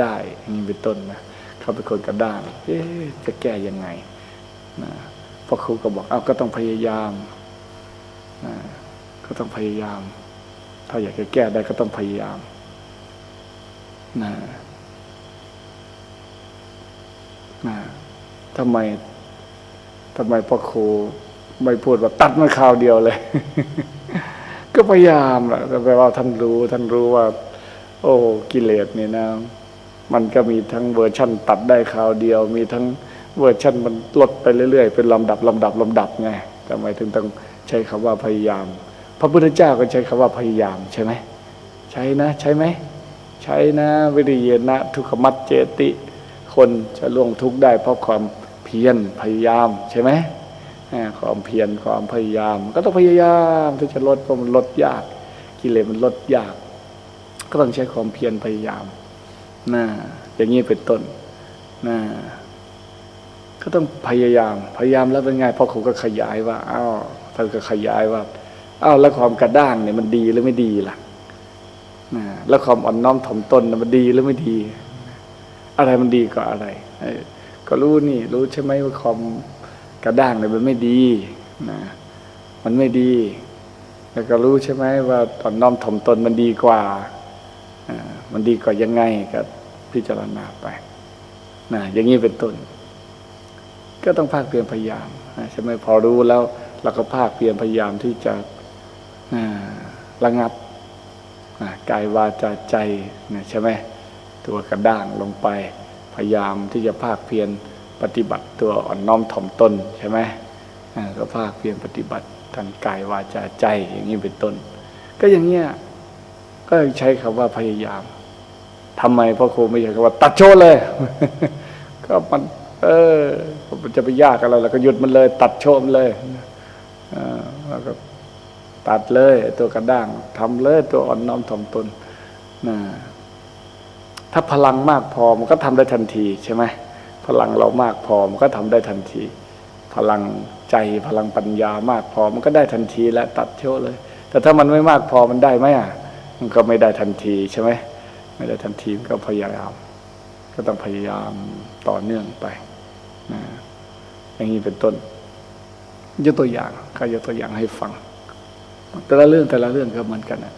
ได้อย่างนี้เป็นต้นนะเขาเป็นคนกระด้างเอ๊จะแก้ยังไงนะพอครูก็บอกเอาก็ต้องพยายามนะก็ต้องพยายาม ถ้าอยากจะแก้ได้ก็ต้องพยายามนะนะทำไมทำไมพ่อครูไม่พูดว่าตัดมันคราวเดียวเลย ก็พยายามแหละแต่แปลว่าท่านรู้ ท่านรู้ว่า โอ้กิเลสเนี่ยนะ มันก็มีทั้งเวอร์ชั่นตัดได้คราวเดียว มีทั้งเวอร์ชั่นมันลดไปเรื่อยๆ เป็นลำดับลำดับลำดับไงทำไมถึงต้องใช้คำว่าพยายาม พระพุทธเจ้าก็ใช้คำว่าพยายามใช่ไหมใช้นะใช่ไหมใช้นะวิริยนะทุกขมัดเจติ คนจะล่วงทุกข์ได้เพราะความเพียรพยายามใช่ไหมความเพียรความพยายาม ก็ต้องพยายามที่จะลดเพราะมันลดยาก กิเลสมันลดยาก ก็ต้องใช้ความเพียรพยายาม นะอย่างนี้เป็นต้นนะก็ต้องพยายาม พยายามแล้วเป็นไงพ่อครูก็ขยายว่าอ้าวท่านก็ขยายว่าอ้าวแล้วความกระด้างเนี่ยมันดีหรือไม่ดีล่ะนะแล้วความอ่อนน้อมถ่อมตนมันดีหรือไม่ดี อะไรมันดีกว่าอะไรก็รู้นี่ รู้ใช่ไหมว่าความกระด้างเนี่ยมันไม่ดีนะมันไม่ดี แล้วก็รู้ใช่ไหมว่าตอนน้อมถ่อมตนมันดีกว่าอ่า มันดีกว่ายังไงก็พิจารณาไปนะอย่างนี้เป็นต้น ก็ต้องภาคเพียรพยายามใช่ไหมพอรู้แล้วเราก็ภาคเพียรพยายามที่จะระงับกายวาจาใจนะใช่ไหมตัวกระด้างลงไป พยายามที่จะภาคเพียรปฏิบัติตัวอ่อนน้อมถ่อมตนใช่ไหมก็ภาคเพียรปฏิบัติทางกายวาจาใจอย่างนี้เป็นต้น ก็อย่างเงี้ยก็ใช้คำว่าพยายาม ทำไมพ่อครูไม่ใช่คำว่าตัดโชว์เลย ก็มัน เออมันจะไปยากอะไรเราก็หยุดมันเลย ตัดโชว์มันเลยแล้วก็ตัดเลยตัวกระด้างทำเลยตัวอ่อนน้อมถ่อมตนนะถ้าพลังมากพอมันก็ทำได้ทันทีใช่ไหมพลังเรามากพอมันก็ทำได้ทันที พลังใจพลังปัญญามากพอมันก็ได้ทันทีและตัดโชว์เลย แต่ถ้ามันไม่มากพอมันได้ไหมอะมันก็ไม่ได้ทันทีใช่ไหม ไม่ได้ทันทีก็พยายาม ก็ต้องพยายามต่อเนื่องไปนะอย่างนี้เป็นต้น ยกตัวอย่างก็ยกตัวอย่างให้ฟัง แต่ละเรื่องแต่ละเรื่องก็เหมือนกันนะ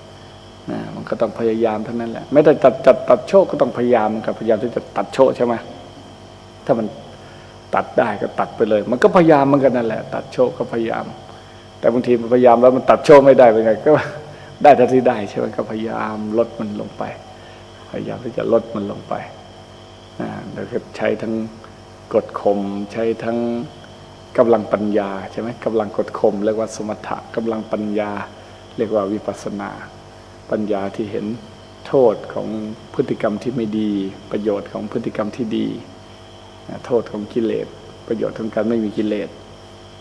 นะมันก็ต้องพยายามเท่านั้นแหละไม่ได้ตัดจัดตัดโชคก็ต้องพยายามมันก็พยายามที่จะตัดโชคใช่ไหมถ้ามันตัดได้ก็ตัดไปเลย มันก็พยายามเหมือนกันนั่นแหละ ตัดโชคก็พยายาม แต่บางทีมันพยายามแล้วมันตัดโชคไม่ได้เป็นไงก็ได้เท่าที่ได้ใช่ไหมก็พยายามลดมันลงไป พยายามที่จะลดมันลงไปนะแล้วก็ใช้ทั้งกดข่มใช้ทั้งกำลังปัญญาใช่ไหมกำลังกดข่มเรียกว่าสมถะกำลังปัญญา เรียกว่าวิปัสนา ปัญญาที่เห็นโทษของพฤติกรรมที่ไม่ดี ประโยชน์ของพฤติกรรมที่ดีนะโทษของกิเลส ประโยชน์ของการไม่มีกิเลส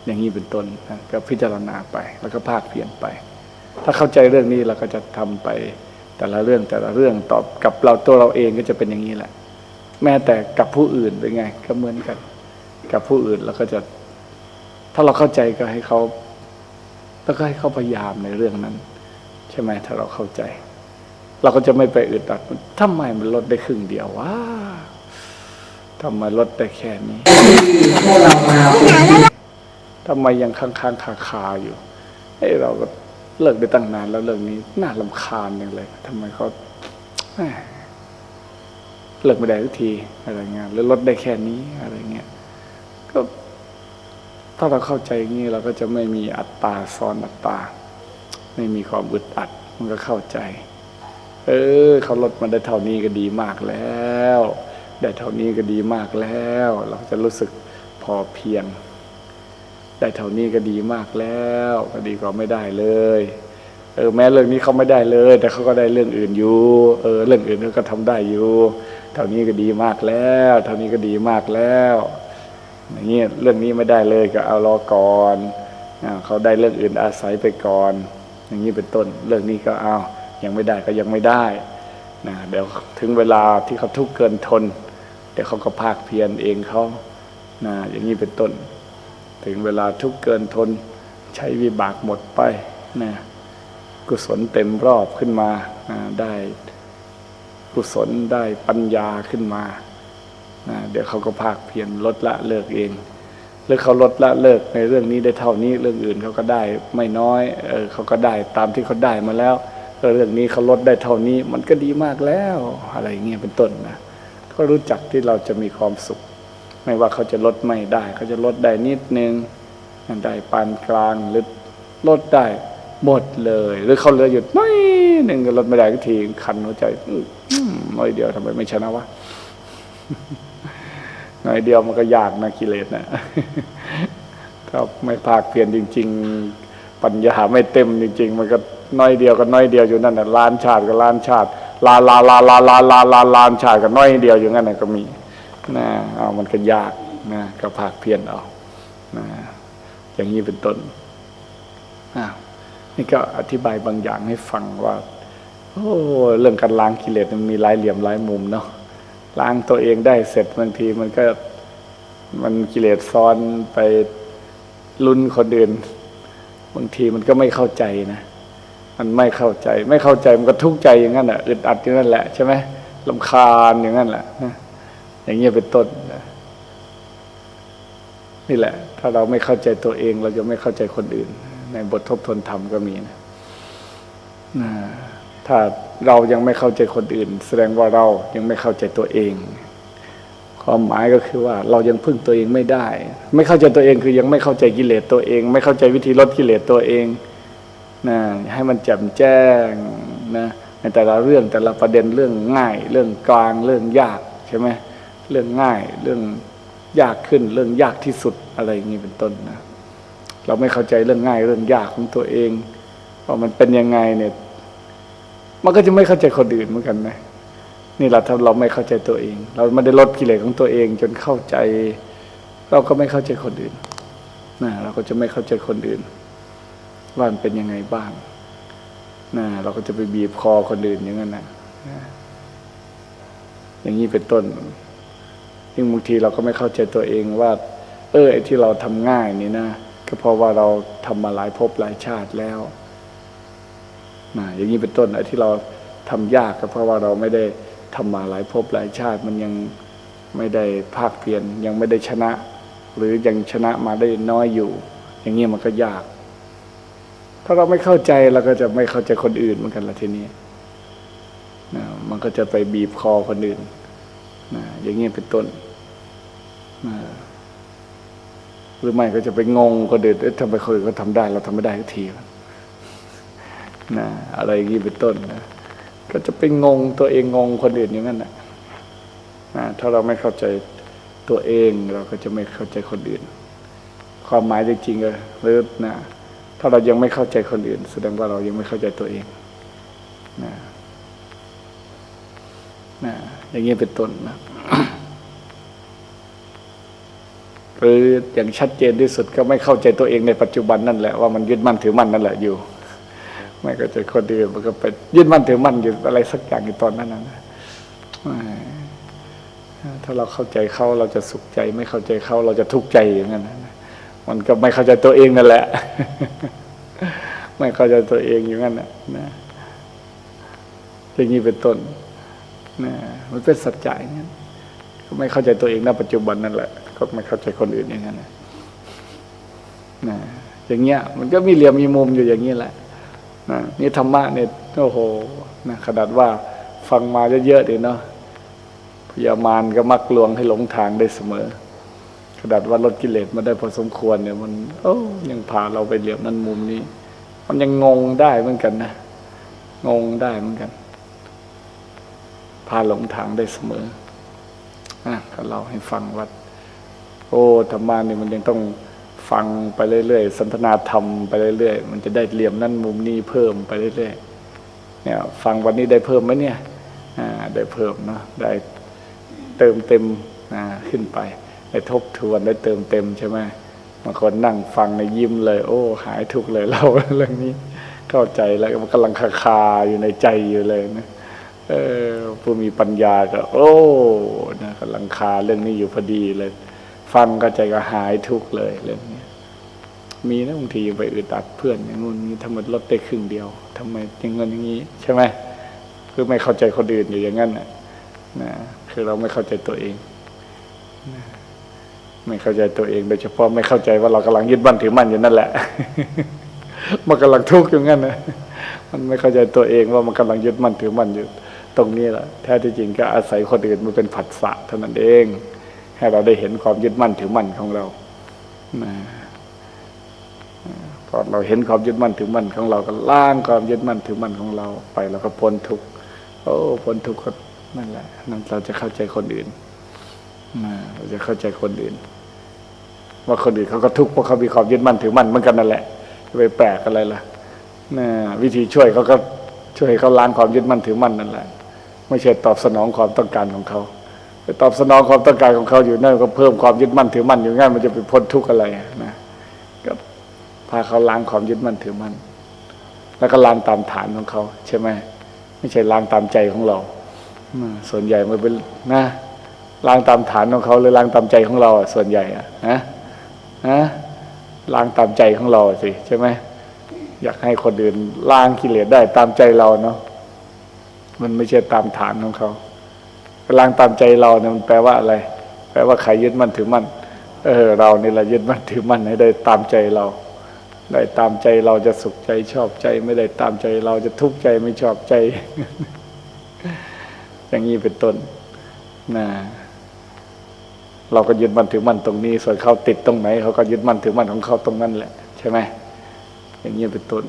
อย่างนี้เป็นต้นนะก็พิจารณาไปแล้วก็ภาคเพียรไป ถ้าเข้าใจเรื่องนี้เราก็จะทำไป แต่ละเรื่องแต่ละเรื่องตอบกับเราตัวเราเองก็จะเป็นอย่างนี้แหละ แม้แต่กับผู้อื่นเป็นไง ก็เหมือนกัน กับผู้อื่นเราก็จะ ถ้าเราเข้าใจก็ให้เขาแล้วก็ให้เขาพยายามในเรื่องนั้น ใช่ไหมถ้าเราเข้าใจ เราก็จะไม่ไปอึดอัดทำไมมันลดได้ครึ่งเดียววะทำไมลดได้แค่นี้ทำไมยังค้างๆคาๆอยู่เฮ้เราก็ เลิกได้ตั้งนานแล้วเรื่องนี้น่าลำคาญอย่างเลยทำไมเขาเลิกไม่ได้ทุกทีอะไรเงี้ยหรือลดได้แค่นี้อะไรเงี้ยก็ถ้าเราเข้าใจอย่างนี้เราก็จะไม่มีอัตตาซ้อนอัตตา ไม่มีความอึดอัด มันก็เข้าใจ เออเขาลดมาได้เท่านี้ก็ดีมากแล้ว ได้เท่านี้ก็ดีมากแล้ว เราจะรู้สึกพอเพียง ได้เท่านี้ก็ดีมากแล้วก็ดีกว่าไม่ได้เลยเออแม้เรื่องนี้เขาไม่ได้เลย แต่เขาก็ได้เรื่องอื่นอยู่เออเรื่องอื่นเขาก็ทำได้อยู่ เท่านี้ก็ดีมากแล้ว เท่านี้ก็ดีมากแล้วอย่างเงี้ยเรื่องนี้ไม่ได้เลยก็เอารอก่อนเขาได้เรื่องอื่นอาศัยไปก่อน อย่างนี้เป็นต้นเรื่องนี้ก็เอายังไม่ได้ก็ยังไม่ได้นะเดี๋ยวถึงเวลาที่เขาทุกข์เกินทน เดี๋ยวเขาก็ภาคเพียรเองเขานะอย่างนี้เป็นต้น ถึงเวลาทุกเกินทนใช้วิบากหมดไปนะกุศลเต็มรอบขึ้นมาได้กุศลได้ปัญญาขึ้นมานะเดี๋ยวเขาก็ภาคเพียรลดละเลิกเอง หรือเขาลดละเลิกในเรื่องนี้ได้เท่านี้เรื่องอื่นเขาก็ได้ไม่น้อยเออเขาก็ได้ตามที่เขาได้มาแล้วเออเรื่องนี้เขาลดได้เท่านี้มันก็ดีมากแล้ว อะไรเงี้ยเป็นต้นนะก็รู้จักที่เราจะมีความสุข ไม่ว่าเขาจะลดไม่ได้ เขาจะลดได้นิดนึงได้ปานกลางหรือลดได้หมดเลย หรือเขาเหลือหยุดน้อยหนึ่งก็ลดไม่ได้ก็ทีคันหัวใจน้อยเดียวทำไมไม่ชนะวะน้อยเดียวมันก็ยากนะกิเลสนะถ้าไม่ภาคเพียรจริง ๆ ปัญญาไม่เต็มจริง ๆ มันก็น้อยเดียวก็น้อยเดียวอยู่นั่นน่ะล้านชาติก็ล้านชาติลาลาลาลาลาลาลาล้านชาติก็น้อยเดียวอยู่งั้นน่ะก็มี นะเอามันก็ยากนะก็ภาคเพียรเอานะอย่างนี้เป็นต้นอ้าวนี่ก็อธิบายบางอย่างให้ฟังว่าโอ้เรื่องการล้างกิเลสมันมีหลายเหลี่ยมหลายมุมเนาะล้างตัวเองได้เสร็จบางทีมันก็มันกิเลสซ้อนไปลุ้นคนอื่นบางทีมันก็ไม่เข้าใจนะ มันไม่เข้าใจ ไม่เข้าใจมันก็ทุกข์ใจอย่างนั้นแหละอึดอัดอย่างนั้นแหละใช่ไหมลำคาญอย่างนั้นแหละนะ อย่างเงี้ยเป็นต้นนะนี่แหละ ถ้าเราไม่เข้าใจตัวเอง เราจะไม่เข้าใจคนอื่น ในบททบทวนธรรมก็มีนะนะถ้าเรายังไม่เข้าใจคนอื่น แสดงว่าเรายังไม่เข้าใจตัวเอง ความหมายก็คือว่า เรายังพึ่งตัวเองไม่ได้ ไม่เข้าใจตัวเองคือยังไม่เข้าใจกิเลสตัวเอง ไม่เข้าใจวิธีลดกิเลสตัวเองนะให้มันแจ่มแจ้งนะในแต่ละเรื่องแต่ละประเด็นเรื่องง่าย เรื่องกลางเรื่องยากใช่ไหม เรื่องง่าย เรื่องยากขึ้น เรื่องยากที่สุดอะไรอย่างนี้เป็นต้นนะเราไม่เข้าใจเรื่องง่ายเรื่องยากของตัวเองว่ามันเป็นยังไงเนี่ย มันก็จะไม่เข้าใจคนอื่นเหมือนกันนะนี่แหละถ้าเราไม่เข้าใจตัวเอง เราไม่ได้ลดกิเลสของตัวเอง จนเข้าใจ เราก็ไม่เข้าใจคนอื่นนะเราก็จะไม่เข้าใจคนอื่นว่ามันเป็นยังไงบ้างนะเราก็จะไปบีบคอคนอื่นอย่างนั้นนะอย่างนี้เป็นต้น ยิ่งบางทีเราก็ไม่เข้าใจตัวเองว่า เออไอ้ที่เราทำง่ายนี่นะก็เพราะว่าเราทำมาหลายภพหลายชาติแล้วนะอย่างนี้เป็นต้นไอ้ที่เราทำยากก็เพราะว่าเราไม่ได้ทำมาหลายภพหลายชาติ มันยังไม่ได้ภาคเพียรยังไม่ได้ชนะ หรือยังชนะมาได้น้อยอยู่ อย่างนี้มันก็ยาก ถ้าเราไม่เข้าใจเราก็จะไม่เข้าใจคนอื่นเหมือนกันละทีนี้นะมันก็จะไปบีบคอคนอื่น นะอย่างนี้ยเป็นต้นนะหรือไม่ก็จะไปงงคนอื่นเอ๊ะทำไมคนอื่นเขาทำได้ เราทำไม่ได้ทุกทีนะอะไรอย่างนี้เป็นต้นนะก็จะไปงงตัวเองงงคนอื่นอย่างนั้นนะนะถ้าเราไม่เข้าใจตัวเองเราก็จะไม่เข้าใจคนอื่น ความหมายจริงๆก็หรือนะถ้าเรายังไม่เข้าใจคนอื่น แสดงว่าเรายังไม่เข้าใจตัวเองนะนะ อย่างนี้เป็นต้นนะหรืออย่างชัดเจนที่สุดก็ไม่เข้าใจตัวเองในปัจจุบันนั่นแหละว่ามันยึดมั่นถือมั่นนั่นแหละอยู่ไม่เข้าใจคนอื่นมันก็ไปยึดมั่นถือมั่นอยู่อะไรสักอย่างอยู่ตอนนั้นนะถ้าเราเข้าใจเขาเราจะสุขใจ ไม่เข้าใจเขาเราจะทุกข์ใจอย่างนั้นนะมันก็ไม่เข้าใจตัวเองนั่นแหละ ไม่เข้าใจตัวเองอย่างนั้นนะนะอย่างนี้เป็นต้น นะมันเป็นสัจจะอย่างนั้นก็ไม่เข้าใจตัวเองณปัจจุบันนั่นแหละ ก็ไม่เข้าใจคนอื่นอย่างนั้นนะนะอย่างเงี้ย มันก็มีเหลี่ยมมีมุมอยู่อย่างนี้แหละนะนี่ธรรมะเนี่ยโอ้โหนะขนาดว่าฟังมาเยอะๆเลยเนาะพยามารก็มักลวงให้หลงทางได้เสมอ ขนาดว่าลดกิเลสมาได้พอสมควรเนี่ย มันโอ้ยังพาเราไปเหลี่ยมนั้นมุมนี้ มันยังงงได้เหมือนกันนะ งงได้เหมือนกัน พาหลงทางได้เสมออะก็เล่าให้ฟังว่าโอ้ธรรมะนี่มันยังต้องฟังไปเรื่อยๆสนทนาธรรมไปเรื่อยๆ มันจะได้เหลี่ยมนั่นมุมนี้เพิ่มไปเรื่อยๆ เนี่ย ฟังวันนี้ได้เพิ่มไหมเนี่ยอ่าได้เพิ่มเนาะ ได้เติมเต็มอ่าขึ้นไป ได้ทบทวนได้เติมเต็มใช่ไหมบางคนนั่งฟังในยิ้มเลย โอ้ หายทุกเลยเราเรื่องนี้ เข้าใจแล้วมันกำลังคาคาอยู่ในใจอยู่เลยนะ เออผู้มีปัญญาก็ โอ้นะกำลังคาเรื่องนี้อยู่พอดีเลย ฟังก็ใจก็หายทุกเลยเรื่องนี้มีนะบางทีไปอึดอัดเพื่อนอย่างงู้นนี้ทำไมลดได้ครึ่งเดียวทำไมอย่างเงินอย่างนี้ ใช่ไหมคือไม่เข้าใจคนอื่นอยู่อย่างนั้นนะนะคือเราไม่เข้าใจตัวเองนะไม่เข้าใจตัวเอง โดยเฉพาะไม่เข้าใจว่าเรากำลังยึดมั่นถือมั่นอยู่นั่นแหละมันกำลังทุกข์อยู่งั้นนะมันไม่เข้าใจตัวเองว่ามันกำลังยึดมั่นถือมั่นอยู่ ตรงนี้แหละแท้ที่จริงก็อาศัยคนอื่นมันเป็นผัสสะเท่านั้นเอง ให้เราได้เห็นความยึดมั่นถือมั่นของเรานะพอเราเห็นความยึดมั่นถือมั่นของเราก็ล้างความยึดมั่นถือมั่นของเราไปเราก็พ้นทุกข์โอ้พ้นทุกข์ก็นั่นแหละนั่นเราจะเข้าใจคนอื่นนะเราจะเข้าใจคนอื่น ว่าคนอื่นเขาก็ทุกข์เพราะเขามีความยึดมั่นถือมั่นเหมือนกันนั่นแหละจะไปแปลกอะไรล่ะนะวิธีช่วยเขาก็ช่วยให้เขาล้างความยึดมั่นถือมั่นนั่นแหละ ไม่ใช่ตอบสนองความต้องการของเขาไปตอบสนองความต้องการของเขาอยู่นั่นก็เพิ่มความยึดมั่นถือมั่นอยู่งั้นมันจะไปพ้นทุกข์อะไรนะก็พาเขาล้างความยึดมั่นถือมั่นแล้วก็ล้างตามฐานของเขาใช่ไหมไม่ใช่ล้างตามใจของเราส่วนใหญ่มันเป็นนะล้างตามฐานของเขาหรือล้างตามใจของเราอะส่วนใหญ่อะนะนะล้างตามใจของเราสิใช่ไหมอยากให้คนอื่นล้างกิเลสได้ตามใจเราเนาะ มันไม่ใช่ตามฐานของเขาล้างตามใจเราเนี่ยมันแปลว่าอะไร แปลว่าใครยึดมั่นถือมั่นเออเรานี่แหละยึดมั่นถือมั่นให้ได้ตามใจเรา ได้ตามใจเราจะสุขใจชอบใจ ไม่ได้ตามใจเราจะทุกข์ใจไม่ชอบใจ อย่างนี้เป็นต้นนะเราก็ยึดมั่นถือมั่นตรงนี้ ส่วนเขาติดตรงไหนเขาก็ยึดมั่นถือมั่นของเขาตรงนั้นแหละ ใช่ไหมอย่างนี้เป็นต้น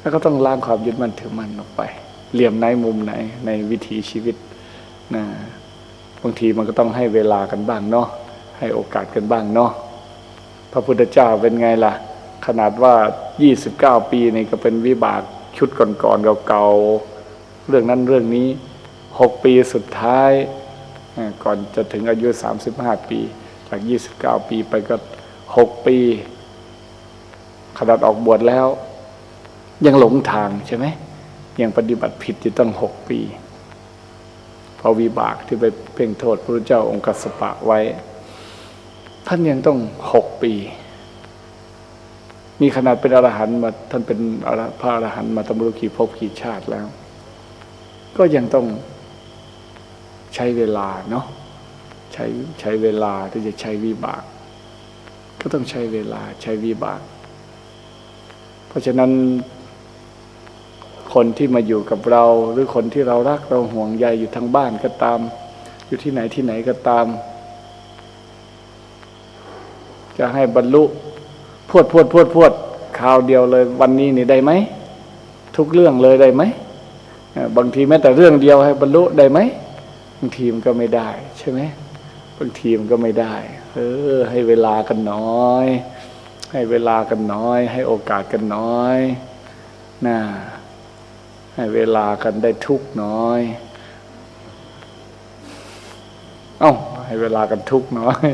แล้วก็ต้องล้างความยึดมั่นถือมั่นออกไป เหลี่ยมไหนมุมไหน ในวิถีชีวิตนะบางทีมันก็ต้องให้เวลากันบ้างเนาะให้โอกาสกันบ้างเนาะพระพุทธเจ้าเป็นไงล่ะ ขนาดว่า 29 ปีนี่ก็เป็นวิบากชุดก่อนๆเก่าๆเรื่องนั้นเรื่องนี้ 6 ปีสุดท้ายก่อนจะถึงอายุ 35 ปี จาก 29 ปีไปก็ 6 ปี ขนาดออกบวชแล้ว ยังหลงทางใช่ไหม ยังปฏิบัติผิดอยู่ตั้งหกปีเพราะวิบากที่ไปเพ่งโทษพระเจ้าองค์กัสปะไว้ ท่านยังต้องหกปี มีขนาดเป็นอรหันต์มาท่านเป็นพระอรหันต์มาตำรุกี่ภพกี่ชาติแล้ว ก็ยังต้องใช้เวลาเนาะใช้ใช้เวลาที่จะใช้วิบาก ก็ต้องใช้เวลาใช้วิบาก เพราะฉะนั้น คนที่มาอยู่กับเรา หรือคนที่เรารักเราห่วงใยอยู่ทางบ้านก็ตาม อยู่ที่ไหนที่ไหนก็ตาม จะให้บรรลุพวดพวดพวดพวดคราวเดียวเลย วันนี้นี่ได้ไหมทุกเรื่องเลยได้ไหมบางทีแม้แต่เรื่องเดียวให้บรรลุได้ไหมบางทีมันก็ไม่ได้ ใช่ไหมบางทีมันก็ไม่ได้ เออ ให้เวลากันน้อย ให้เวลากันน้อย ให้โอกาสกันน้อยนะ ให้เวลากันได้ทุกน้อย เอ้าให้เวลากันทุกน้อย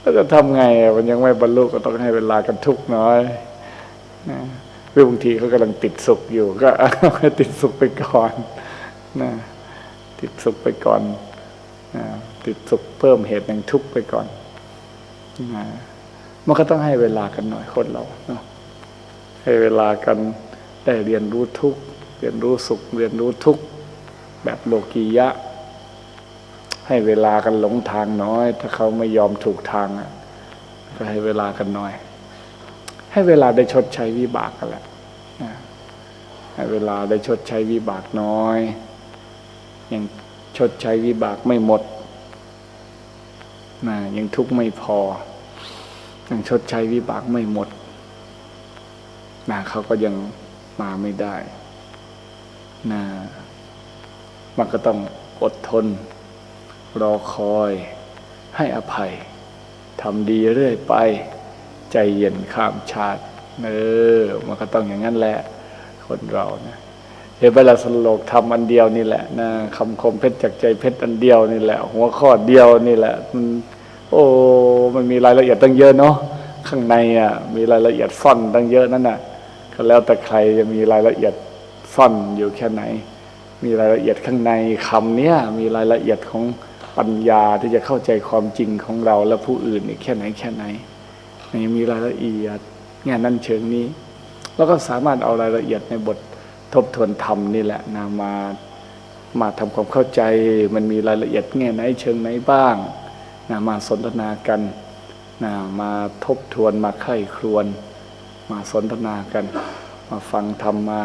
แล้วจะทำไงอะมันยังไม่บรรลุก็ต้องให้เวลากันทุกน้อยนะหรือบางทีเขากำลังติดสุขอยู่ ก็ให้ติดสุขไปก่อนนะติดสุขไปก่อนนะติดสุขเพิ่มเหตุแห่งทุกข์ไปก่อนนะมันก็ต้องให้เวลากันหน่อยคนเราเนาะให้เวลากัน ได้เรียนรู้ทุกเรียนรู้สุขเรียนรู้ทุกแบบโลกียะ ให้เวลากันหลงทางน้อย ถ้าเขาไม่ยอมถูกทางก็ให้เวลากันน้อย ให้เวลาได้ชดใช้วิบากกันแหละนะให้เวลาได้ชดใช้วิบากน้อยยังชดใช้วิบากไม่หมดนะยังทุกข์ไม่พอ ยังชดใช้วิบากไม่หมดนะเขาก็ยัง มาไม่ได้นะมันก็ต้องอดทน รอคอย ให้อภัยทำดีเรื่อยไป ใจเย็นข้ามชาติเออมันก็ต้องอย่างนั้นแหละ คนเรานะเห็นเวลาสโลกทำอันเดียวนี่แหละนะคำคมเพชรจากใจเพชรอันเดียวนี่แหละ หัวข้อเดียวนี่แหละมันโอ้มันมีรายละเอียดตั้งเยอะเนาะข้างในอะมีรายละเอียดซ่อนตั้งเยอะนั่นน่ะ ก็แล้วแต่ใครจะมีรายละเอียดซ่อนอยู่แค่ไหน มีรายละเอียดข้างในคำเนี้ยมีรายละเอียดของปัญญาที่จะเข้าใจความจริงของเราและผู้อื่นนี่แค่ไหนแค่ไหนนี่มีรายละเอียดแง่นั้นเชิงนี้ แล้วก็สามารถเอารายละเอียดในบททบทวนธรรมนี่แหละนะมามาทำความเข้าใจมันมีรายละเอียดแง่ไหนเชิงไหนบ้างนะมาสนทนากันนะมาทบทวนมาไข้ครวน มาสนทนากัน มาฟังธรรมมา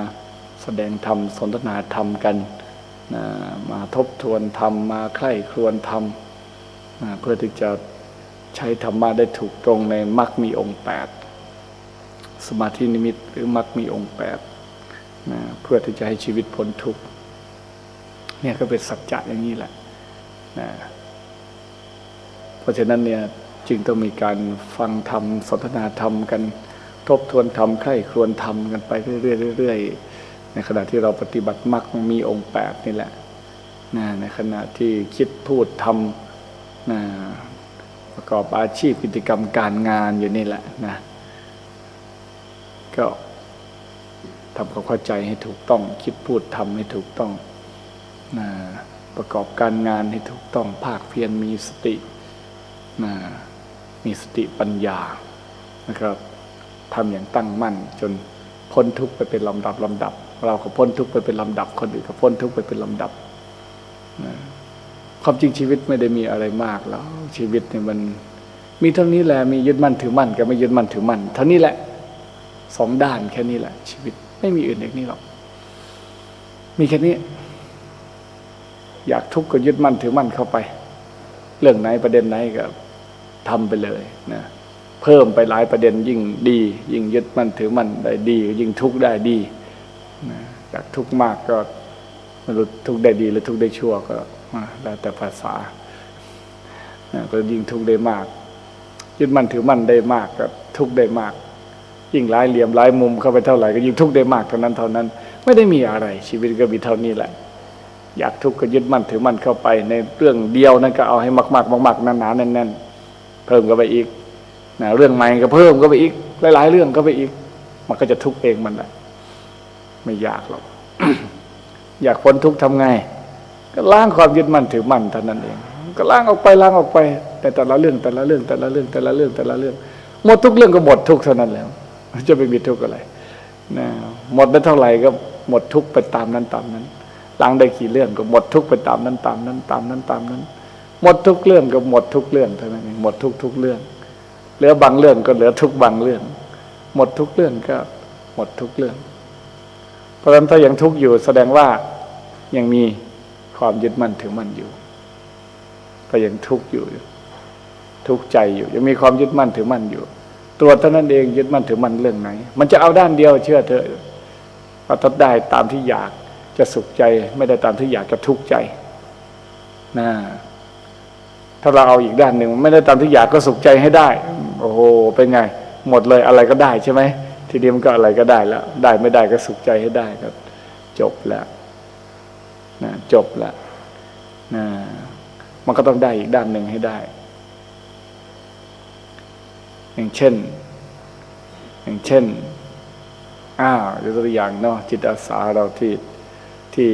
แสดงธรรมสนทนาธรรมกันนะมาทบทวนธรรมมาไข้ครวนธรรมนะเพื่อที่จะใช้ธรรมะได้ถูกตรงในมรรคมีองค์แปดสมาธินิมิตหรือมรรคมีองค์แปดนะเพื่อที่จะให้ชีวิตพ้นทุกข์เนี่ยก็เป็นสัจจะอย่างนี้แหละนะเพราะฉะนั้นเนี่ยจึงต้องมีการฟังธรรมสนทนาธรรมกัน ทบทวนธรรมใคร่ครวญธรรมกันไปเรื่อยๆเรื่อยๆในขณะที่เราปฏิบัติมรรคมีองค์แปดนี่แหละนะในขณะที่คิดพูดทำนะประกอบอาชีพกิจกรรมการงานอยู่นี่แหละนะก็ทำความเข้าใจให้ถูกต้อง คิดพูดทำให้ถูกต้องนะประกอบการงานให้ถูกต้องภาคเพียรมีสตินะมีสติปัญญานะครับ ทำอย่างตั้งมั่น จนพ้นทุกข์ไปเป็นลำดับลำดับ เราก็พ้นทุกข์ไปเป็นลำดับ คนอื่นก็พ้นทุกข์ไปเป็นลำดับนะความจริงชีวิตไม่ได้มีอะไรมากแล้วชีวิตเนี่ยมันมีเท่านี้แหละมียึดมั่นถือมั่นกับไม่ยึดมั่นถือมั่นเท่านี้แหละสองด้านแค่นี้แหละ ชีวิตไม่มีอื่นอย่างนี้หรอก มีแค่นี้ อยากทุกข์ก็ยึดมั่นถือมั่นเข้าไป เรื่องไหนประเด็นไหนก็ทำไปเลยนะ เพิ่มไปหลายประเด็นยิ่งดี ยิ่งยึดมั่นถือมั่นได้ดี ยิ่งทุกข์ได้ดีนะอยากทุกข์มากก็ไม่รู้ทุกข์ได้ดีหรือทุกข์ได้ชั่วก็แล้วแต่ภาษาก็ยิ่งทุกข์ได้มาก ยึดมั่นถือมั่นได้มากก็ทุกข์ได้มาก ยิ่งหลายเหลี่ยมหลายมุมเข้าไปเท่าไหร่ก็ยิ่งทุกข์ได้มากเท่านั้นเท่านั้น ไม่ได้มีอะไร ชีวิตก็มีเท่านี้แหละ อยากทุกข์ก็ยึดมั่นถือมั่นเข้าไป ในเรื่องเดียวนั่นก็เอาให้มากๆมากๆหนาๆแน่นๆเพิ่มก็ไปอีก นะเรื่องใหม่ก็เพิ่มก็ไปอีก หลายๆ เรื่องก็ไปอีก มันก็จะทุกข์เองมันแหละไม่ยากหรอกอยากพ้นทุกข์ทำไง ก็ล้างความยึดมั่นถือมั่นเท่านั้นเอง ก็ล้างออกไปล้างออกไป แต่แต่ละเรื่องแต่ละเรื่องแต่ละเรื่องแต่ละเรื่องแต่ละเรื่องหมดทุกเรื่องก็หมดทุกเท่านั้นแล้วจะไปมีทุกข์อะไรนะหมดได้เท่าไหร่ก็หมดทุกข์ไปตามนั้นตามนั้นล้างได้กี่เรื่องก็หมดทุกข์ไปตามนั้นตามนั้นตามนั้นตามนั้น หมดทุกเรื่องก็หมดทุกเรื่องเท่านั้นเองหมดทุกทุกเรื่อง เหลือบางเรื่องก็เหลือทุกบางเรื่อง หมดทุกเรื่องก็หมดทุกเรื่อง เพราะฉะนั้นถ้ายังทุกข์อยู่แสดงว่ายังมีความยึดมั่นถือมั่นอยู่ ก็ยังทุกข์อยู่ ทุกข์ใจอยู่ ยังมีความยึดมั่นถือมั่นอยู่ตรวจเท่านั้นเองยึดมั่นถือมั่นเรื่องไหน มันจะเอาด้านเดียวเชื่อเถอะว่าถ้าได้ตามที่อยากจะสุขใจ ไม่ได้ตามที่อยากจะทุกข์ใจนะ ถ้าเราเอาอีกด้านหนึ่งไม่ได้ตามที่อยากก็สุขใจให้ได้ โอ้โหเป็นไง หมดเลยอะไรก็ได้ใช่ไหมทีนี้มันก็อะไรก็ได้แล้ว ได้ไม่ได้ก็สุขใจให้ได้ก็จบแล้วนะจบแล้วนะมันก็ต้องได้อีกด้านหนึ่งให้ได้ อย่างเช่น อย่างเช่นอ้าวยกตัวอย่างเนาะจิตอาสาเราที่ที่